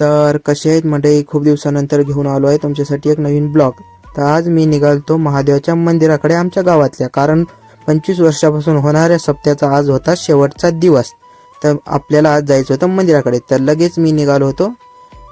तर कसे आहेत म्हणजे खूप दिवसानंतर घेऊन आलो आहे तुमच्यासाठी एक नवीन ब्लॉग. तर आज मी निघालतो महादेवाच्या मंदिराकडे आमच्या गावातल्या कारण पंचवीस वर्षापासून होणाऱ्या सप्त्याचा आज होता शेवटचा दिवस. तर आपल्याला आज जायचं होतं मंदिराकडे तर लगेच मी निघालो होतो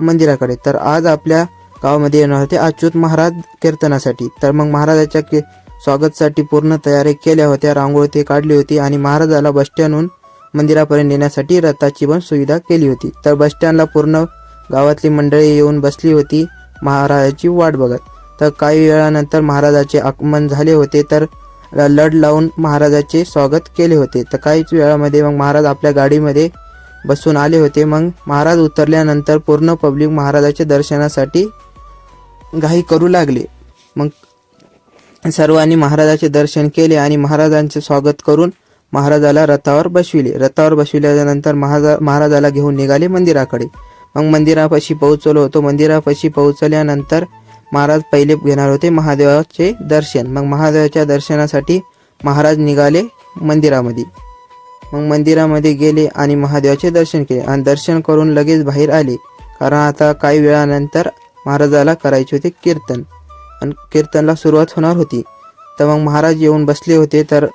मंदिराकडे. तर आज आपल्या गावामध्ये येणार होते अच्युत महाराज कीर्तनासाठी. तर मग महाराजाच्या की स्वागतसाठी पूर्ण तयारी केल्या होत्या रांगोळी ते काढली होती आणि महाराजाला बस स्टँडहून मंदिरापर्यंत नेण्यासाठी रथाची पण सुविधा केली होती. तर बस स्टँडला पूर्ण गावातली मंडळी येऊन बसली होती. महाराजाची वाट बघत. तर काही वेळानंतर महाराजाचे आगमन झाले होते तर लढ लावून महाराजाचे स्वागत केले होते. तर काहीच वेळामध्ये मग महाराज आपल्या गाडीमध्ये बसून आले होते. मग महाराज उतरल्यानंतर पूर्ण पब्लिक महाराजाच्या दर्शनासाठी घाई करू लागले. मग सर्वांनी महाराजाचे दर्शन केले आणि महाराजांचे स्वागत करून महाराजाला रथावर बसविले. रथावर बसविल्यानंतर महाराजा महाराजाला घेऊन निघाले मंदिराकडे. मग मंदिरापाशी पोहोचलो होतो. मंदिरापाशी पोहोचल्यानंतर महाराज पहिले घेणार होते महादेवाचे दर्शन. मग महादेवाच्या दर्शनासाठी महाराज निघाले मंदिरामध्ये. मग मंदिरामध्ये गेले आणि महादेवाचे दर्शन केले. आणि दर्शन करून लगेच बाहेर आले. कारण आता काही वेळानंतर महाराजाला करायचे होते कीर्तन. आणि कीर्तनला सुरुवात होणार होती. तर मग महाराज येऊन बसले होते. तर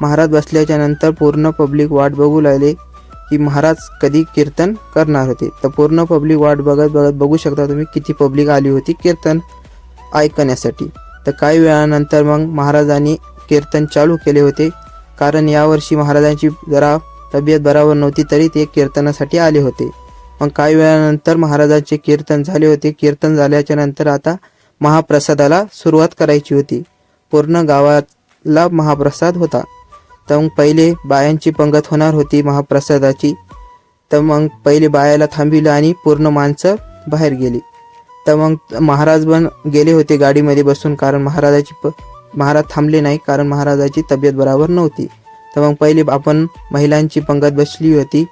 महाराज बसल्याच्या नंतर पूर्ण पब्लिक वाट बघू लागले. की महाराज कधी कीर्तन करणार होते? तर पूर्ण पब्लिक वाट बघत बघत बघू शकता तुम्ही किती पब्लिक आली होती कीर्तन ऐकण्यासाठी. तर काही वेळानंतर मग महाराजांनी कीर्तन चालू केले होते. कारण यावर्षी महाराजांची जरा तब्येत बरोबर नव्हती तरी ते कीर्तनासाठी आले होते. मग काही वेळानंतर महाराजांचे कीर्तन झाले होते. कीर्तन झाल्याच्यानंतर आता महाप्रसादाला सुरुवात करायची होती. पूर्ण गावाला महाप्रसाद होता. तर मग पहिले बायांची पंगत होणार होती महाप्रसादाची. तर मग पहिले बायाला थांबिलं आणि पूर्ण माणसं बाहेर गेली. तर मग महाराज पण गेले होते गाडीमध्ये बसून कारण महाराजाची प महाराज थांबले नाही कारण महाराजाची तब्येत बरोबर नव्हती. तर मग पहिले आपण महिलांची पंगत बसली होती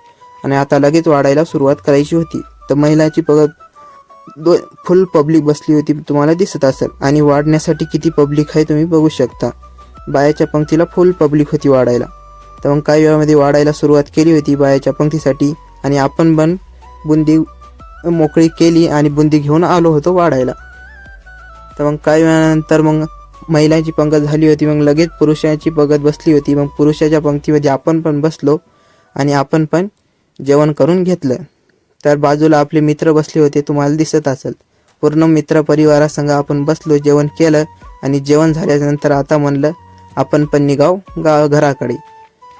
आणि आता लगेच वाढायला सुरुवात करायची होती. तर महिलांची पंगत दो फुल पब्लिक बसली होती तुम्हाला दिसत असेल. आणि वाढण्यासाठी किती पब्लिक आहे तुम्ही बघू शकता. बायाच्या पंक्तीला फुल पब्लिक होती वाढायला. तर मग काही वेळामध्ये वाढायला सुरुवात केली होती बायाच्या पंक्तीसाठी आणि आपण पण बुंदी मोकळी केली आणि बुंदी घेऊन आलो होतो वाढायला. तर मग काही वेळानंतर मग महिलांची पंगत झाली होती मग लगेच पुरुषांची पंगत बसली होती मग पुरुषाच्या पंक्तीमध्ये आपण पण बसलो आणि आपण पण जेवण करून घेतलं. तर बाजूला आपले मित्र बसले होते तुम्हाला दिसत असेल. पूर्ण मित्र परिवारासंग आपण बसलो जेवण केलं आणि जेवण झाल्यानंतर आता म्हणलं आपण पण निघाव गा घराकडे.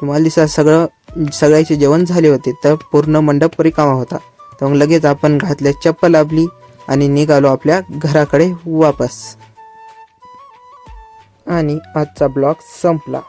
तुम्हाला सगळं सगळ्याचे जेवण झाले होते तर पूर्ण मंडप रिकामा होता. तर मग लगेच आपण घातल्या चप्पल आपली आणि निघालो आपल्या घराकडे वापस. आणि आजचा ब्लॉग संपला.